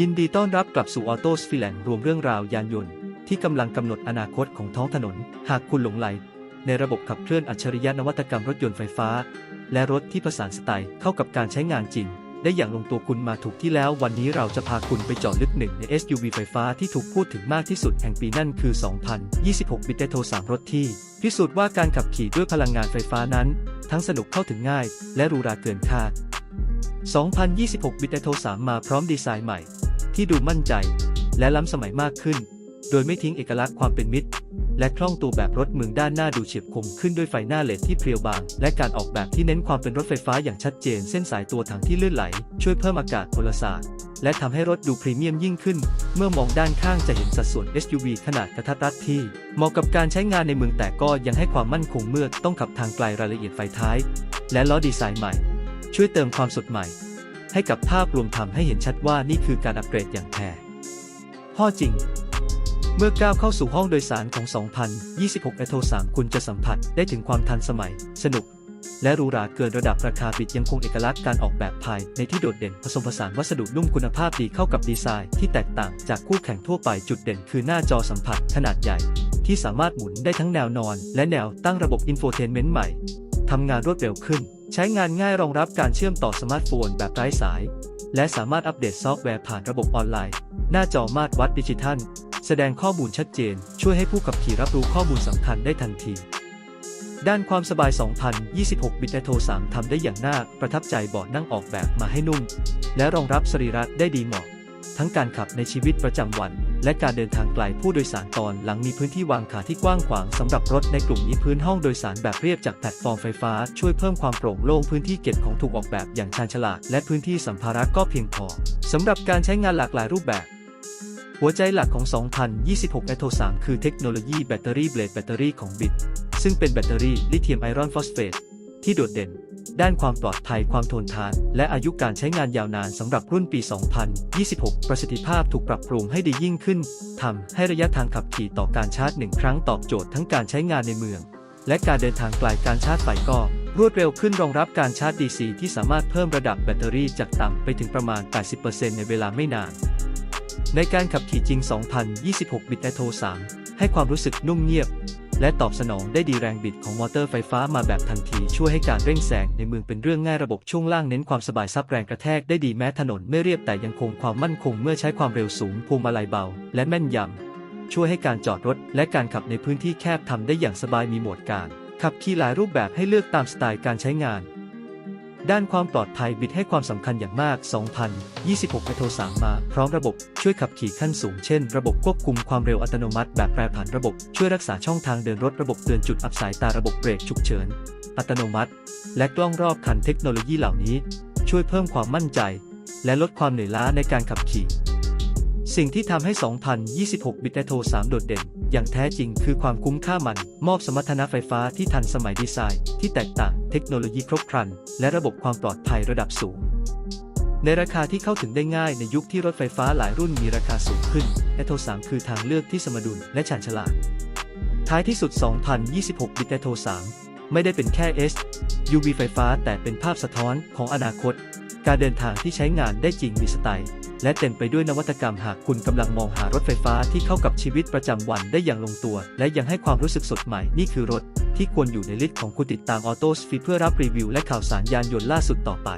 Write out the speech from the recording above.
ยินดีต้อนรับกลับสู่ออโต้สฟิแลนรวมเรื่องราวยานยนต์ ที่กำลังกำหนดอนาคตของท้องถนน หากคุณหลงไหล ในระบบขับเคลื่อนอัจฉริยะนวัตกรรมรถยนต์ไฟฟ้า และรถที่ผสานสไตล์เข้ากับการใช้งานจริง ได้อย่างลงตัวคุณมาถูกที่แล้ว วันนี้เราจะพาคุณไปเจาะลึกหนึ่งใน SUV ไฟฟ้าที่ถูกพูดถึงมากที่สุดแห่งปีนั่นคือ 2026 b i t e t o 3รถที่ พิสูจน์ว่าการขับขี่ด้วยพลังงานไฟฟ้านั้น ทั้งสนุกเข้าถึงง่าย และรูราเกินคาด2026 b i t e t o 3มาพร้อมดีไซน์ใหม่ ที่ดูมั่นใจ และล้ำสมัยมากขึ้น โดยไม่ทิ้งเอกลักษณ์ความเป็นมิตร และคล่องตัวแบบรถเมืองด้านหน้าดูเฉียบคมขึ้นด้วยไฟหน้าเลดที่เพรียวบาง และการออกแบบที่เน้นความเป็นรถไฟฟ้าอย่างชัดเจน เส้นสายตัวถังที่ลื่นไหล ช่วยเพิ่มอากาศพลศาสตร์และทำให้รถดูพรีเมียมยิ่งขึ้น เมื่อมองด้านข้างจะเห็นสัดส่วน SUV ขนาดกระทัดรัดที่ เหมาะกับการใช้งานในเมืองแต่ก็ยังให้ความมั่นคงเมื่อต้องขับทางไกลรายละเอียดไฟท้าย และล้อดีไซน์ใหม่ ช่วยเติมความสดใหม่ ให้กับภาพรวมทำให้เห็นชัดว่านี่คือการอัปเกรดอย่างแท้พ่อจริง เมื่อก้าวเข้าสู่ห้องโดยสารของ 2026 e t o 3 คุณจะสัมผัสได้ถึงความทันสมัย สนุก และหรูหราเกินระดับราคาบิดยังคงเอกลักษณ์การออกแบบภายในที่โดดเด่นผสมผสานวัสดุนุ่มคุณภาพดีเข้ากับดีไซน์ที่แตกต่างจากคู่แข่งทั่วไปจุดเด่นคือหน้าจอสัมผัสขนาดใหญ่ ที่สามารถหมุนได้ทั้งแนวนอน และแนวตั้งระบบอินโฟเทนเมนต์ใหม่ทำงานรวดเร็วขึ้น ใช้งานง่ายรองรับการเชื่อมต่อสมาร์ทโฟนแบบไร้สาย และสามารถอัปเดตซอฟต์แวร์ผ่านระบบออนไลน์ หน้าจอมาตรวัดดิจิทัล แสดงข้อมูลชัดเจน ช่วยให้ผู้ขับขี่รับรู้ข้อมูลสำคัญได้ทันที ด้านความสบาย 2026 บิตโท3ทำได้อย่างน่าประทับใจเบาะนั่งออกแบบมาให้นุ่ม และรองรับสรีระได้ดีเหมาะ ทั้งการขับในชีวิตประจำวัน และการเดินทางไกลผู้โดยสารตอนหลังมีพื้นที่วางขาที่กว้างขวางสำหรับรถในกลุ่มนี้พื้นห้องโดยสารแบบเรียบจากแพลตฟอร์มไฟฟ้า ช่วยเพิ่มความโปร่งโล่งพื้นที่เก็บของถูกออกแบบอย่างชาญฉลาด และพื้นที่สัมภาระก็เพียงพอสำหรับการใช้งานหลากหลายรูปแบบหัวใจหลักของ 2026 e t o 3คือเทคโนโลยีแบตเตอรี่เบลดแบตเตอรี่ของบิตซึ่งเป็นแบตเตอรี่ลิเธียมไอรอนฟอสเฟตที่โดดเด่น ด้านความปลอดภัยความทนทาน และอายุการใช้งานยาวนานสำหรับรุ่นปี 2026 ประสิทธิภาพถูกปรับปรุงให้ดียิ่งขึ้นทำให้ระยะทางขับขี่ต่อการชาร์จหนึ่งครั้งตอบโจทย์ทั้งการใช้งานในเมือง และการเดินทางไกลการชาร์จไฟก็รวดเร็วขึ้นรองรับการชาร์จ DC ที่สามารถเพิ่มระดับแบตเตอรี่จากต่ำไปถึงประมาณ 80%ในเวลาไม่นาน ในการขับขี่จริง 2026 บิต a โท3ให้ความรู้สึกนุ่มเงียบ และตอบสนองได้ดีแรงบิดของมอเตอร์ไฟฟ้ามาแบบทันทีช่วยให้การเร่งแซงในเมืองเป็นเรื่องง่ายระบบช่วงล่างเน้นความสบายซับแรงกระแทกได้ดีแม้ถนนไม่เรียบแต่ยังคงความมั่นคงเมื่อใช้ความเร็วสูงพวงมาลัยเบา และแม่นยำ ช่วยให้การจอดรถและการขับในพื้นที่แคบทำได้อย่างสบายมีโหมดการ ขับขี่หลายรูปแบบให้เลือกตามสไตล์การใช้งาน ด้านความปลอดภัยบิดให้ความสำคัญอย่างมาก 2026 e t o 3มาพร้อมระบบช่วยขับขี่ขั้นสูง เช่น ระบบควบคุมความเร็วอัตโนมัติ แบบแปรผันระบบช่วยรักษาช่องทางเดินรถระบบเตือนจุดอับสายตาระบบเบรกฉุกเฉิน อัตโนมัติ และกล้องรอบคันเทคโนโลยีเหล่านี้ ช่วยเพิ่มความมั่นใจ และลดความเหนื่อยล้าในการขับขี่ สิ่งที่ทำให้ 2026 บิตโท3 โดดเด่น อย่างแท้จริงคือความคุ้มค่ามัน มอบสมรรถนะไฟฟ้าที่ทันสมัยดีไซน์ ที่แตกต่าง เทคโนโลยีครบครัน และระบบความปลอดภัยระดับสูง ในราคาที่เข้าถึงได้ง่ายในยุคที่รถไฟฟ้าหลายรุ่นมีราคาสูงขึ้นเอโท3คือทางเลือกที่สมดุลและชาญฉลาด ท้ายที่สุด 2026 บิตโท3ไม่ได้เป็นแค่ S UV ไฟฟ้าแต่เป็นภาพสะท้อนของอนาคต การเดินทางที่ใช้งานได้จริงมีสไตล์และเต็มไปด้วยนวัตกรรมหากคุณกำลังมองหารถไฟฟ้าที่เข้ากับชีวิตประจำวันได้อย่างลงตัว และยังให้ความรู้สึกสดใหม่นี่คือรถที่ควรอยู่ในลิสต์ของคุณติดตามออโต้สฟีเพื่อรับรีวิวและข่าวสารยานยนต์ล่าสุดต่อไป